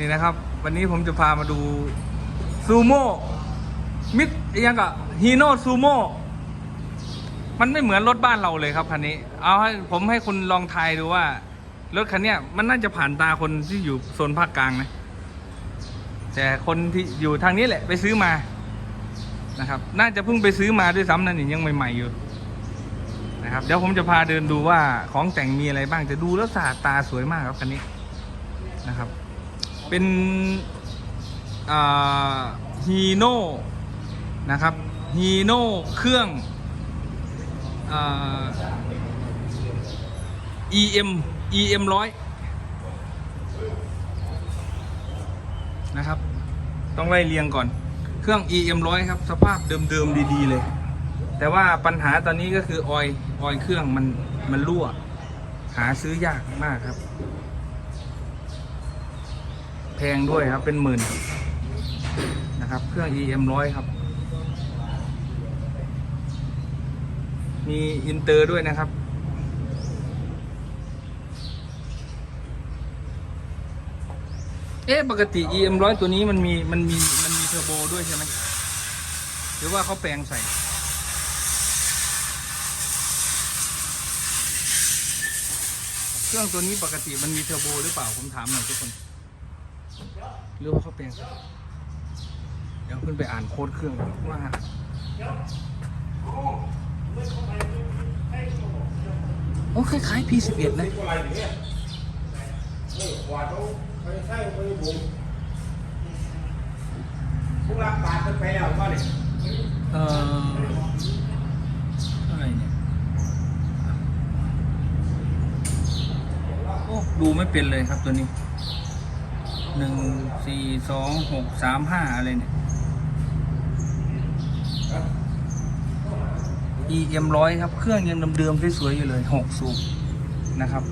นี่นะครับ วันนี้ผมจะพามาดูซูโม่มิดยังกับฮีโน่ซูโม่มันไม่เหมือนรถบ้านเราเลยครับคันนี้ เอาให้ผมให้คุณลองทายดูว่า รถคันเนี้ยมันน่าจะผ่านตาคนที่อยู่โซนภาคกลางนะแต่คนที่อยู่ทางนี้แหละไปซื้อมานะครับ น่าจะเพิ่งไปซื้อมาด้วยซ้ำนั่นนี่ยังใหม่ๆอยู่นะครับเดี๋ยวผมจะพาเดินดูว่าของแต่งมีอะไรบ้างจะดูแล้วสะอาดตาสวยมากครับคันนี้นะครับ เป็นฮีโน่นะครับฮีโน่เครื่องอ EM EM ร้อยนะครับ ต้องไล่เรียงก่อน เครื่อง EM ร้อยครับ สภาพเดิมๆดีๆเลย แต่ว่าปัญหาตอนนี้ก็คือออยออยเครื่องมันมันรั่ว หาซื้อยากมากครับ พงด้วยครับ เป็นหมื่นนะครับ เครื่อง EM ร้อยครับ มีอินเตอร์ด้วยนะครับ เอ๊ะปกติ EM ร้อยตัวนี้มันมีมันมีมันมีเทอร์โบด้วยใช่ไหมหรือว่าเขาแปลงใส่เครื่องตัวนี้ปกติมันมีเทอร์โบหรือเปล่า ผมถามหน่อยทุกคน หรือว่าเขาแปลงใส่เดี๋ยวขึ้นไปอ่านโค้ดเครื่องว่าโอ้คล้ายๆ P11 นะผู้รับาดกันไปแล้วก็เลยเอ่ออะไรเนี่ย โอ้ ดูไม่เป็นเลยครับตัวนี้ หนึ่งสี่สองหกสามห้าอะไรเนี่ย EM ร้อยครับ เครื่องยังเดิมๆสวยๆอยู่เลยหกสูบนะครับ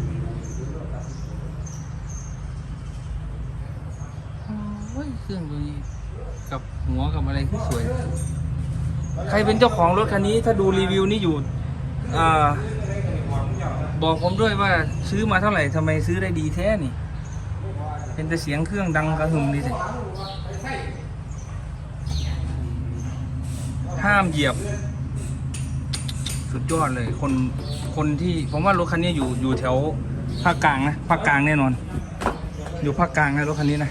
โอ้ยเครื่องตัวนี้กับหัวกับอะไรที่สวย ใครเป็นเจ้าของรถคันนี้ถ้าดูรีวิวนี้อยู่อบอกผมด้วยว่าซื้อมาเท่าไหร่ทำไมซื้อได้ดีแท้นี่ เป็นแต่เสียงเครื่องดังกระหึ่มดีสิห้ามเหยียบ สุดยอดเลย คนคนที่ผมว่ารถคันนี้อยู่อยู่แถวภาคกลางนะภาคกลางแน่นอน อยู่ภาคกลางนะรถคันนี้นะ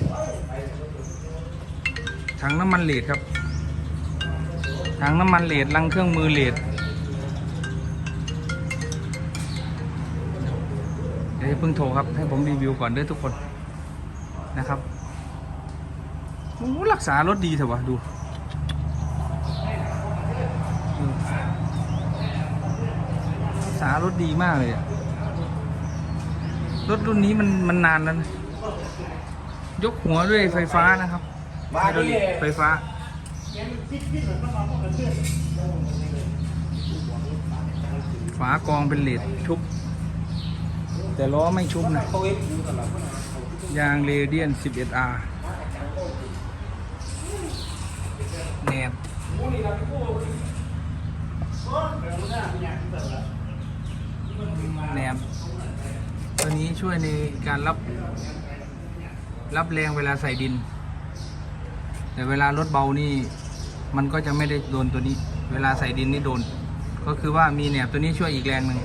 ถังน้ำมันเลดครับถังน้ำมันเลดลังเครื่องมือเลดเดี๋ยวอย่าเพิ่งโทรครับ ให้ผมรีวิวก่อนเด้อทุกคน นะครับโอ้รักษารถดีเถอะวะดูรักษารถดีมากเลยอะรถรุ่นนี้มันมันนานแล้วนะยกหัวด้วยไฟฟ้านะครับไฮดรอลิกไฟฟ้าฝากองเป็นเหลดชุบ แต่ล้อไม่ชุบนะ ยางเรเดียน 11R แหนบแหนบตัวนี้ช่วยในการรับ รับแรงเวลาใส่ดิน แต่เวลารถเบานี่ มันก็จะไม่ได้โดนตัวนี้ เวลาใส่ดินนี่โดน ก็คือว่ามีแหนบตัวนี้ช่วยอีกแรงหนึ่ง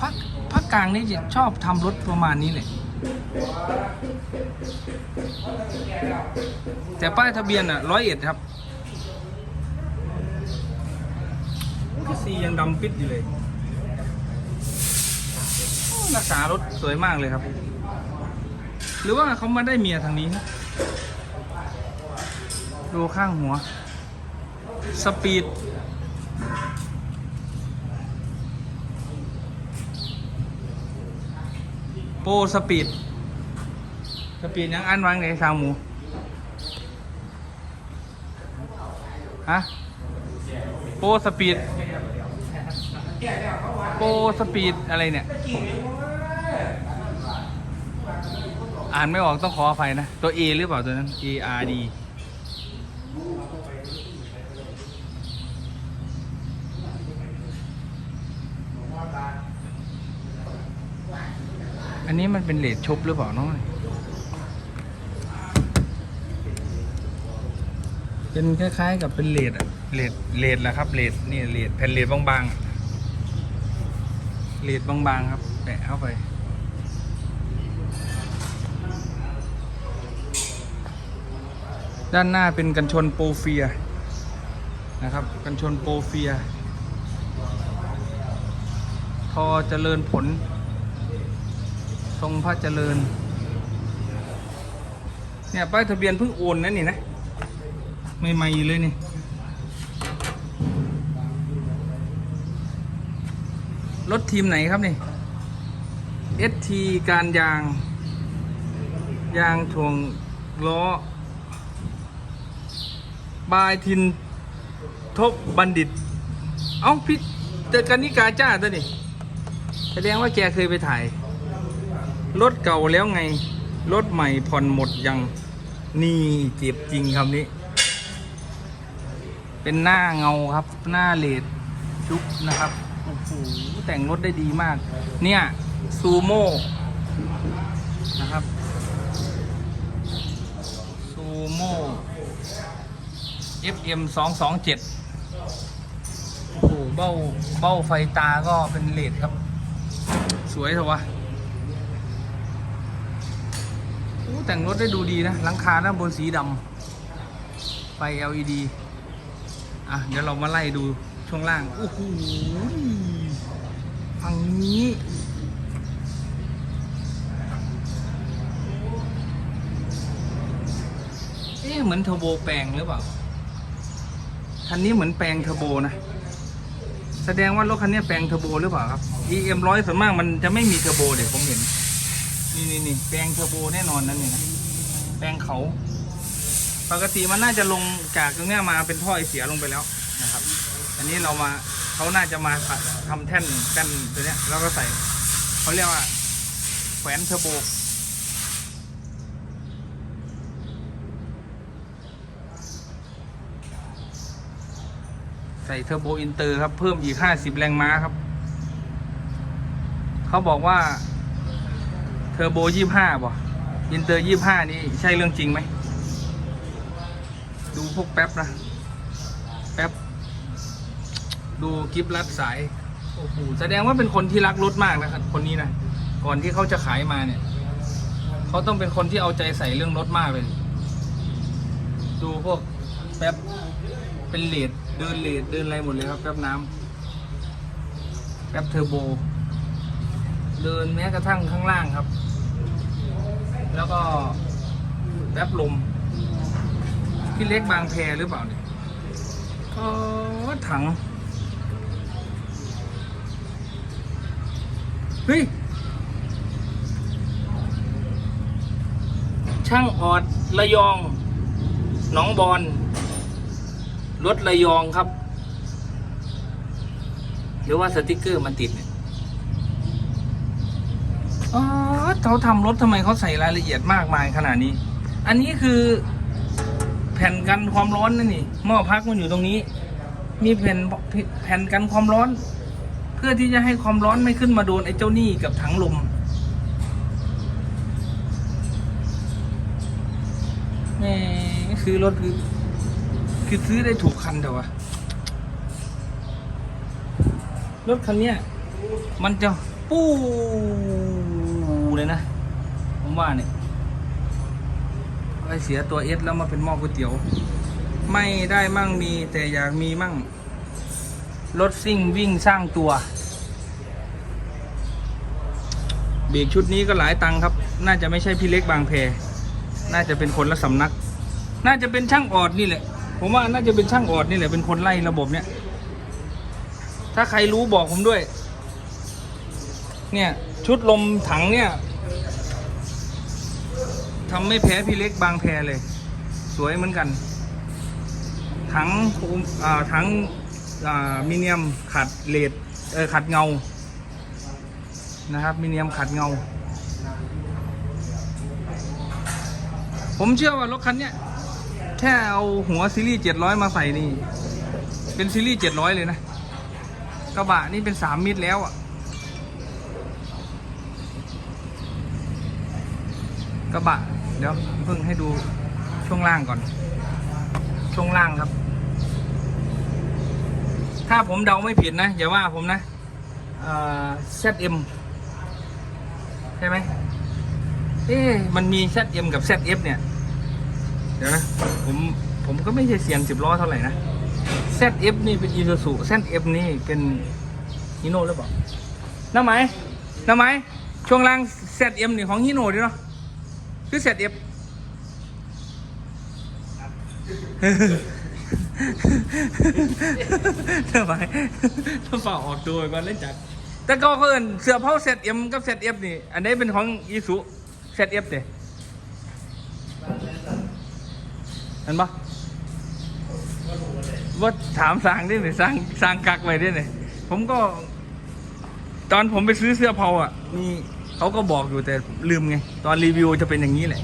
ภาคภาคกลางนี่จะชอบทำรถประมาณนี้เลย แต่ป้ายทะเบียนอะร้อยเอ็ดครับสียังดำปิดอยู่เลยโอ้รักษารถสวยมากเลยครับ หรือว่าเขามาได้เมียทางนี้ ดูข้างหัว สปีด โปรสปีด สปีดยังอันวางในสาหมู ฮะ โปรสปีด โปรสปีดอะไรเนี่ย อ่านไม่ออกต้องขออภัยนะ ตัว A หรือเปล่าตัวนั้น A R D อันนี้มันเป็นเลดชุบหรือเปล่าน้อง เป็นคล้ายๆ กับเป็นเลดอะเลดเลดแหละครับเลดนี่เลดแผ่นเลดบางๆเลดบางๆครับ แปะเข้าไปด้านหน้าเป็นกันชนโปรเฟียนะครับ กันชนโปรเฟียร์ทอเจริญผล ทรงพระเจริญ เนี่ยป้ายทะเบียนเพิ่งโอนนะนี่นะ ใหม่เลยนี่รถทีมไหนครับนี่ ST การยาง ยางถ่วงล้อ บายทินทบบัณฑิต เอ้าพี่เจอกันนิกาจ้าตัวนี่แสดงว่าแกเคยไปถ่าย รถเก่าแล้วไง รถใหม่ผ่อนหมดยัง นี่เจ็บจริงคำนี้ เป็นหน้าเงาครับ หน้าเลดชุบนะครับโอ้โหแต่งรถได้ดีมาก เนี่ยซูโม่นะครับซูโม่ FM 227โอ้โหเบ้าเบ้าไฟตาก็เป็นเลดครับ สวยเถอะวะโอ้แต่งรถได้ดูดีนะหลังคาด้านบนสีดำไฟ LED อะเดี๋ยวเรามาไล่ดูช่วงล่างโอ้โหฝั่งนี้เอ๊ะเหมือนเทอร์โบแปลงหรือเปล่าคันนี้เหมือนแปลงเทอร์โบนะแสดงว่ารถคันนี้แปลงเทอร์โบหรือเปล่าครับ EM ร้อยส่วนมากมันจะไม่มีเทอร์โบเดี๋ยวผมเห็น นี่นี่นี่แปลงเทอร์โบแน่นอนนั่นนี่นะแปลงเขา ปกติมันน่าจะลงจากตรงเนี้ยมาเป็นท่อไอเสียลงไปแล้วนะครับ อันนี้เรามาเขาน่าจะมาทำแท่นแท่นตัวเนี้ยแล้วก็ใส่เขาเรียกว่าแขวนเทอร์โบใส่เทอร์โบอินเตอร์ครับ เพิ่มอีก 50 แรงม้าครับ เขาบอกว่า เทอร์โบ 25บ่อินเตอร์ 25 นี่ใช่เรื่องจริงไหม พวกแป๊บนะ แป๊บ ดูกิฟรัดสาย โอ้โห แสดงว่าเป็นคนที่รักรถมากนะครับ คนนี้นะ ก่อนที่เขาจะขายมาเนี่ย เขาต้องเป็นคนที่เอาใจใส่เรื่องรถมากเลย ดูพวกแป๊บ เป็นเลดเดินเลดเดินอะไรหมดเลยครับ แป๊บน้ำ แป๊บเทอร์โบ เดินแม้กระทั่งข้างล่างครับ แล้วก็แป๊บลม พี่เล็กบางแพหรือเปล่าเนี่ยอ๋อถัง เฮ้ย ช่างออดระยอง หนองบอนรถระยองครับ หรือว่าสติกเกอร์มันติดเนี่ยอ๋อเขาทำรถทำไมเขาใส่รายละเอียดมากมายขนาดนี้ อันนี้คือ ผ่นกันความร้อนนั่นนี่หม้อพักมันอยู่ตรงนี้ มีแผ่นแผ่นกันความร้อน เพื่อที่จะให้ความร้อนไม่ขึ้นมาโดนไอ้เจ้านี่กับถังลมแหม่ซื้อรถคือคือซื้อได้ถูกคันแต่ว่ารถคันเนี้ยมันจะปูเลยนะ ผมว่าเนี่ย ไอเสียตัวเอสแล้วมาเป็นหม้อก๋วยเตี๋ยว ไม่ได้มั่งมีแต่อยากมีมั่ง รถซิ่งวิ่งสร้างตัว เบรกชุดนี้ก็หลายตังค์ครับ น่าจะไม่ใช่พี่เล็กบางแพ น่าจะเป็นคนละสำนัก น่าจะเป็นช่างออดนี่แหละ ผมว่าน่าจะเป็นช่างออดนี่แหละเป็นคนไล่ระบบเนี่ยถ้าใครรู้บอกผมด้วย เนี่ยชุดลมถังเนี่ย ทำไม่แพ้พี่เล็กบางแพเลย สวยเหมือนกัน ถังถังมิเนียมขัดเลดเออขัดเงา นะครับ มิเนียมขัดเงา ผมเชื่อว่ารถคันเนี้ยแค่เอาหัวซีรีส์เจ็ดร้อยมาใส่นี่ เป็นซีรีส์เจ็ดร้อยเลยนะ กระบะนี่เป็นสามมิตรแล้วอะ กระบะ เดี๋ยวเพิ่งให้ดูช่วงล่างก่อน ช่วงล่างครับ ถ้าผมเดาไม่ผิดนะ อย่าว่าผมนะเอ่อ ZM ใช่ไหมเอ๊มันมี ZM กับ ZF เอฟเนี่ย เดี๋ยวนะ ผมผมก็ไม่ใช่เสียงสิบล้อเท่าไหร่นะ ZF นี่เป็น Isuzu ZF นี่เป็นฮิโน่หรือเปล่าน้าไหมน้าไหมช่วงล่าง ZM นี่ของฮิโน่ดิเนาะ คือ ZF ทำไมต้องฝ่าออกตัวก่อนเล่นจัดแต่ก็เขาเอินเสื้อเผาเซตเอ็มกับเซตเอฟนี่ อันนี้เป็นของอีสุเซตเอฟเด้เห็นปะว่าถามสร้างดิเนี่ยสร้างสร้างกักไว้ดิเนี่ยผมก็ ตอนผมไปซื้อเสื้อเผาอะ มี เขาก็บอกอยู่แต่ลืมไง ตอนรีวิวจะเป็นอย่างนี้แหละ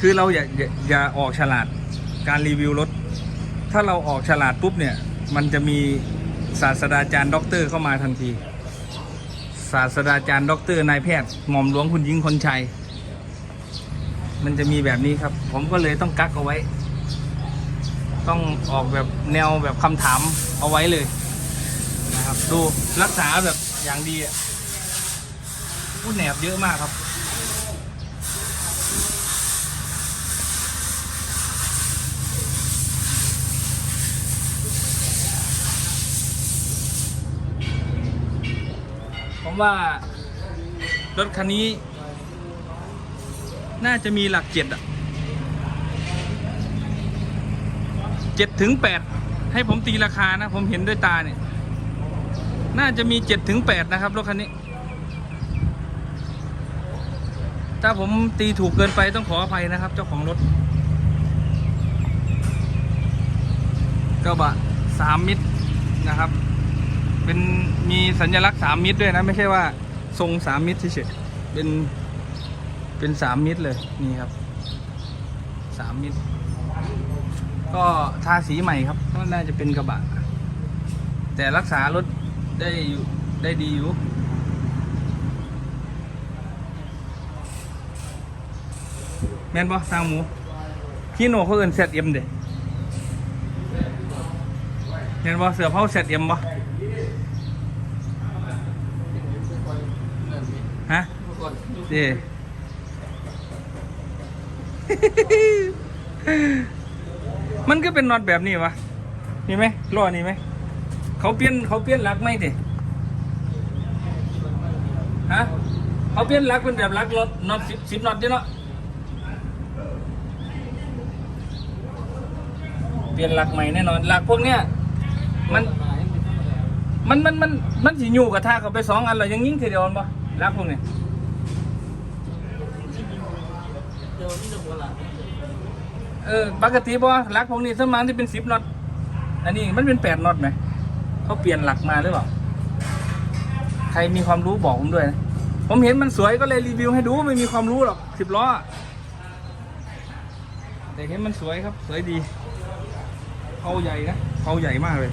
คือเราอย่าอย่าอย่าออกฉลาดการรีวิวรถ ถ้าเราออกฉลาดปุ๊บเนี่ย มันจะมีศาสตราจารย์ด็อกเตอร์เข้ามาทันที ศาสตราจารย์ด็อกเตอร์นายแพทย์หม่อมหลวงคุณหญิงคนชัย มันจะมีแบบนี้ครับ ผมก็เลยต้องกักเอาไว้ ต้องออกแบบแนวแบบคำถามเอาไว้เลยนะครับ ดูรักษาแบบอย่างดีอะ อู้แหนบเยอะมากครับ ผมว่ารถคันนี้ น่าจะมีหลักเจ็ดอะเจ็ดถึงแปดให้ผมตีราคานะ ผมเห็นด้วยตาเนี่ย น่าจะมีเจ็ดถึงแปดนะครับรถคันนี้ ถ้าผมตีถูกเกินไปต้องขออภัยนะครับ เจ้าของรถกระบะสามมิตรนะครับ เป็นมีสัญลักษณ์สามมิตรด้วยนะ ไม่ใช่ว่าทรงสามมิตรเฉยๆเป็นเป็นสามมิตรเลยนี่ครับสามมิตร ก็ทาสีใหม่ครับก็น่าจะเป็นกระบะแต่รักษารถได้อยู่ได้ดีอยู่ แม่นปะสร้างหมูพี่โนเขาเอินเซตเอ็มเด้แม่นปะเสือเผาเซตเอ็มปะฮะเด้มันก็เป็นน็อตแบบนี้วะนี่ไหมล้อนี่ไหมเขาเปลี่ยนเขาเปลี่ยนลักไหมดิฮะเขาเปลี่ยนลักเป็นแบบลักรถน็อตสิบสิบน็อตเดียวเนาะ เป ลี่ยนหลักใหม่แน่นอนหลักพวกเนี้ยมันมันมันมันมันสิอยู่กับท่าเขาไปสองอันแล้วยังยิงทีเดียวนปะหลักพวกเนี้ยเออปกติบ่หลักพวกนี้สมากที่เป็นสิบน็อตอันนี้มันเป็นแปดน็อตไหมเขาเปลี่ยนหลักมาหรือเปล่าใครมีความรู้บอกผมด้วยนะผมเห็นมันสวยก็เลยรีวิวให้ดูไม่มีความรู้หรอกสิบล้อแต่เห็นมันสวยครับ สวยดี เผาใหญ่นะเผาใหญ่มากเลย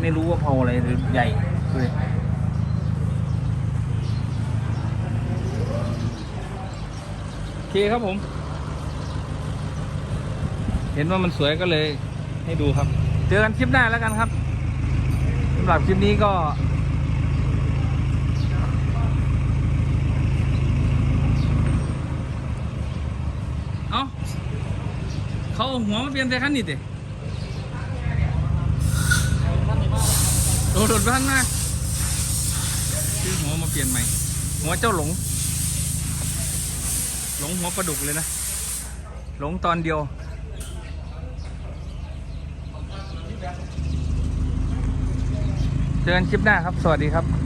ไม่รู้ว่าเผาอะไรหรือใหญ่เลยโอเคครับผม เห็นว่ามันสวยก็เลย ให้ดูครับ เจอกันคลิปหน้าแล้วกันครับสำหรับคลิปนี้ก็เอา เขาเอาหัวมาเปลี่ยนแต่คันนี้เด้โดดดบ้านมากซื้อหัวมาเปลี่ยนใหม่ หัวเจ้าหลง หลงหัวปลาดุกเลยนะ หลงตอนเดียวเจอกันคลิปหน้าครับ สวัสดีครับ